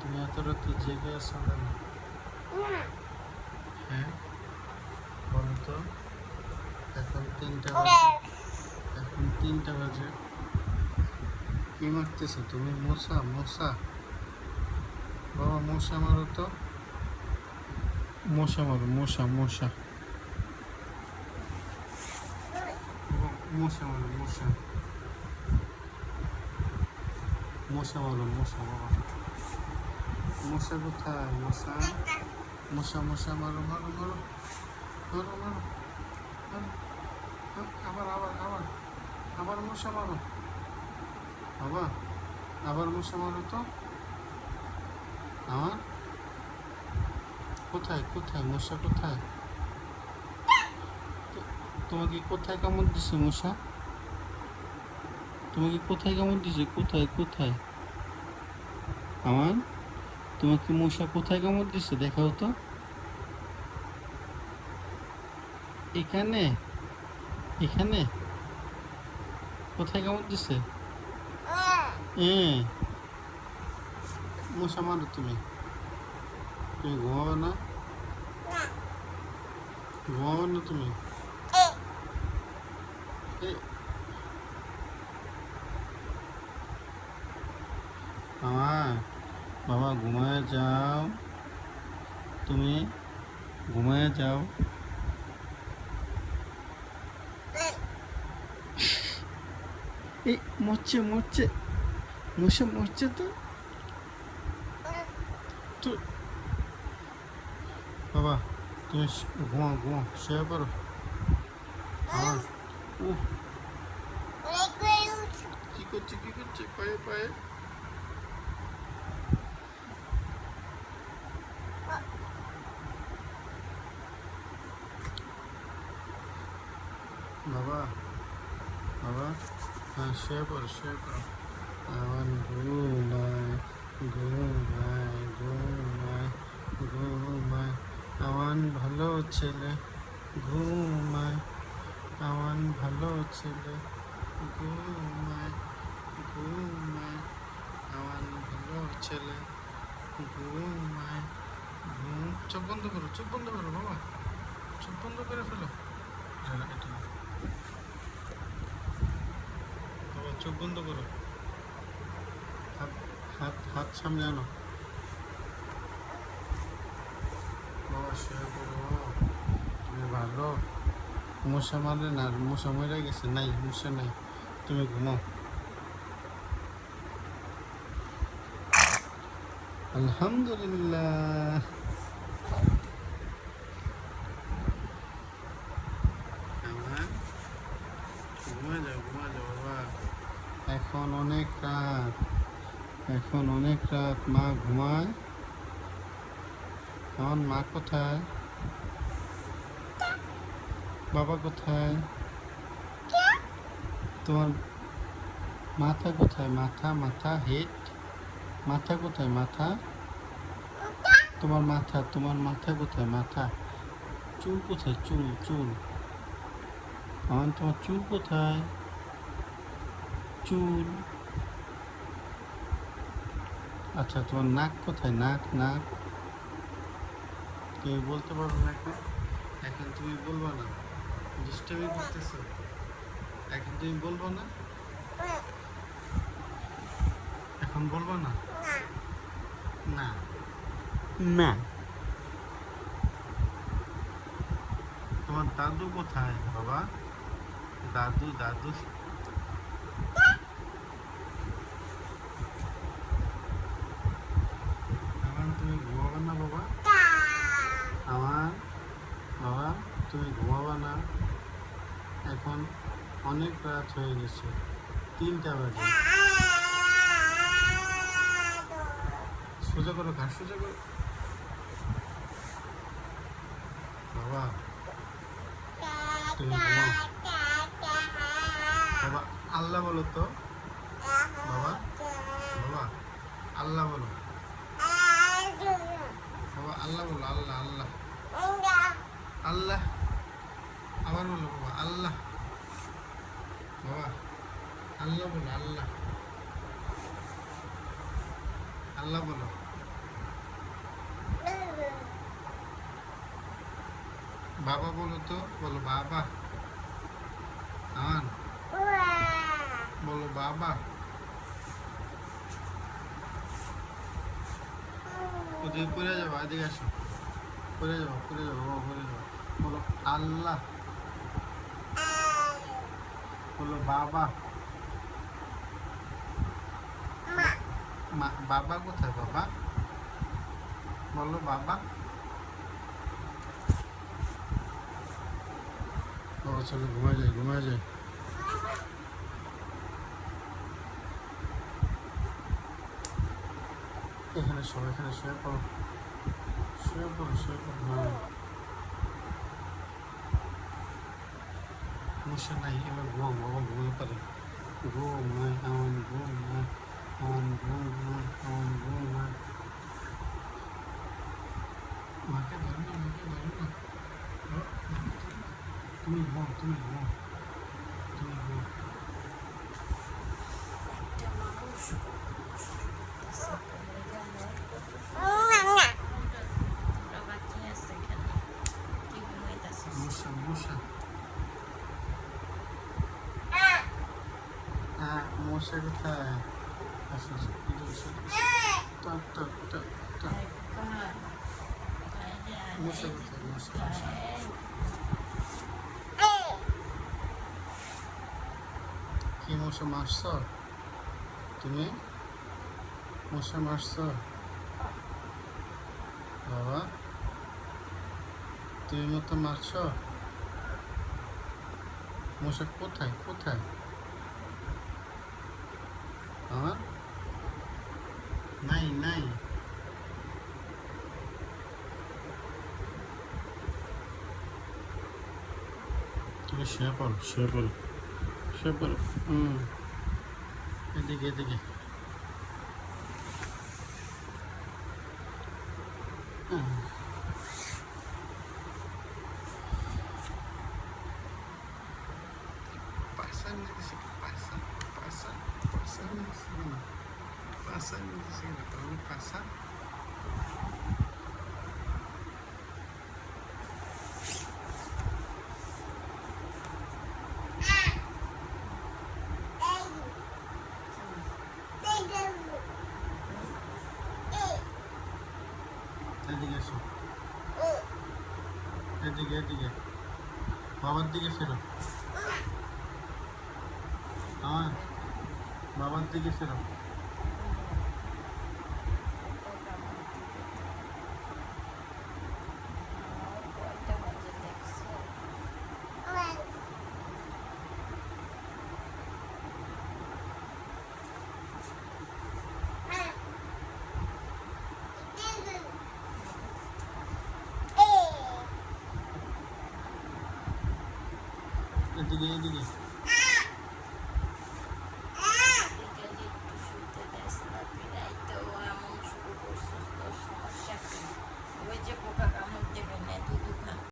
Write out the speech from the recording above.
তুমি এত রাতে জেগে আছো কেন? হ্যাঁ? বলো তো। এখন তিনটা বাজে। এখন তিনটা বাজে। কি মারতেছো? তুমি মশা মশা। বাবা, মশা মারো তো। মশা মারো, মশা মশা। মশা মারো, মশা। মশা মারো, মশা, বাবা। মশা কোথায়? মশা? মশা মশা, মারো মারো মারো। মারো মারো। মারো। আবার আবার আবার। আবার মশা মারো। বাবা আবার মশা মারো তো? আমার কোথায় কোথায়? মশা কোথায়? তোমাকে কোথায় কামড় দিছে মশা? তোমাকে কোথায় কামড় দিছে? কোথায় কোথায়? আমার তোমাকে মশা কোথায় কামড় দিছে? দেখাও তো। এখানে? এখানে? কোথায় কামড় দিছে? হ্যাঁ। মশা মারো তুমি। তুমি ঘুমাবে না? ঘুমাবে না তুমি? এ, বাবা ঘুমায় যাও। তুমি ঘুমায় যাও। এই মরছে মরছে। মশা মরছে তো। তো বাবা তুমি শ- ঘুমাও ঘুমাও শুয়ে পড়ো। আমার ও কি করছে কি করছে? পায়ে পায়ে। বাবা বাবা হ্যাঁ শুয়ে পড়ো শুয়ে পড়ো। আমার ঘুমায় ঘুমায় ঘুমায় ঘুমায়। আমার ভালো ছেলে, ঘুমায়। আমার ভালো ছেলে, ঘুমায় ঘুমায়। আমার ভালো ছেলে, ঘুমায়, ঘুম চোখ বন্ধ করো, চোখ বন্ধ করো, বাবা। চোখ বন্ধ করে ফেলো। এটা না, এটা না। বাবা চোখ বন্ধ করো। হাত হাত হাত সামনে আনো। তুমি ভালো? মশা মারলে না, মশা মরে গেছে? নাই, মশা নাই। তুমি ঘুমাও। আলহামদুলিল্লাহ আমার ঘুমা যাও ঘুমা যাও বাবা এখন অনেক রাত। এখন অনেক রাত। মা ঘুমায়। এখন মা কোথায়? বাবা কোথায়? তোমার মাথা কোথায়? মাথা মাথা, হেড? মাথা কোথায়? মাথা? তোমার মাথা তোমার মাথা কোথায়? মাথা। চুল কোথায়? চুল চুল। তোমার চুল কোথায়? চুল। আচ্ছা তোমার নাক কোথায়? নাক নাক। তুমি বলতে পারো না এখন। এখন তুমি বলবা না। ডিস্টার্বই করতেছো। এখন তুমি বলব না? এখন বলব না? না। না। তোমার দাদু কোথায় বাবা? দাদু দাদু এখন তুমি ঘুমাবে না বাবা আমার বাবা তুমি ঘুমাবে না এখন অনেক রাত হয়ে গেছে। তিনটা বাজে। সোজা করো ঘাস সোজা করো। বাবা। বাবা, আল্লাহ বলো তো। বাবা বাবা, আল্লাহ বলো। বাবা, আল্লাহ বলো, আল্লাহ আল্লাহ। আল্লাহ। আবার বলো বাবা, আল্লাহ। বাবা, আল্লাহ বলো, আল্লাহ। আল্লাহ বলো। বাবা বলো তো, বলো বাবা। বলো বাবা। ওদের পরে যাব, এদিকে আসো। পরে যাব পরে যাব পরে যাব। বলো আল্লাহ। বলো বাবা। মা। বাবা কোথায় বাবা? বলো বাবা। বাবা চলো ঘুমায় যায় ঘুমায় যায় এখানে শো এখানে শুয়ে পড়ো। শুয়ে পড়ো শুয়ে পড়ো সমস্যা নাই এবার ঘুম বাবা ঘুমিয়ে পারে ঘুমায় আমার ঘুমায় আমার ঘুমায় আমার ঘুমায় মাকে ধরো না মাকে ধরে না মাকে ধরো না। তুমি ঘুমাও তুমি ঘুমাও তুমি ঘুমাও একটা মানুষ কষ্ট করতেছে, তোমরা গেলে তোমরা বাকি আছে এখানে। কি ঘুমাইতাছিস? মশা মশা হ্যাঁ মশা কোথায় এসো। টক টক টক টক মশা কোথায় মশা মশা কি মশা মারছ তুমি মশা মারছ বাবা তুমি মতো মারছ মশা কোথায় কোথায় আমার নাই নাই তুমি শুয়ে পড়ো শুয়ে পড়ো শুয়ে পড়ো হুম এদিকে এদিকে হুম। Pasa niya sige. Tahu pasa? এদিকে এসো এদিকে এদিকে বাবার দিকে ফেরো হ্যাঁ বাবার দিকে ফেরো Jadi.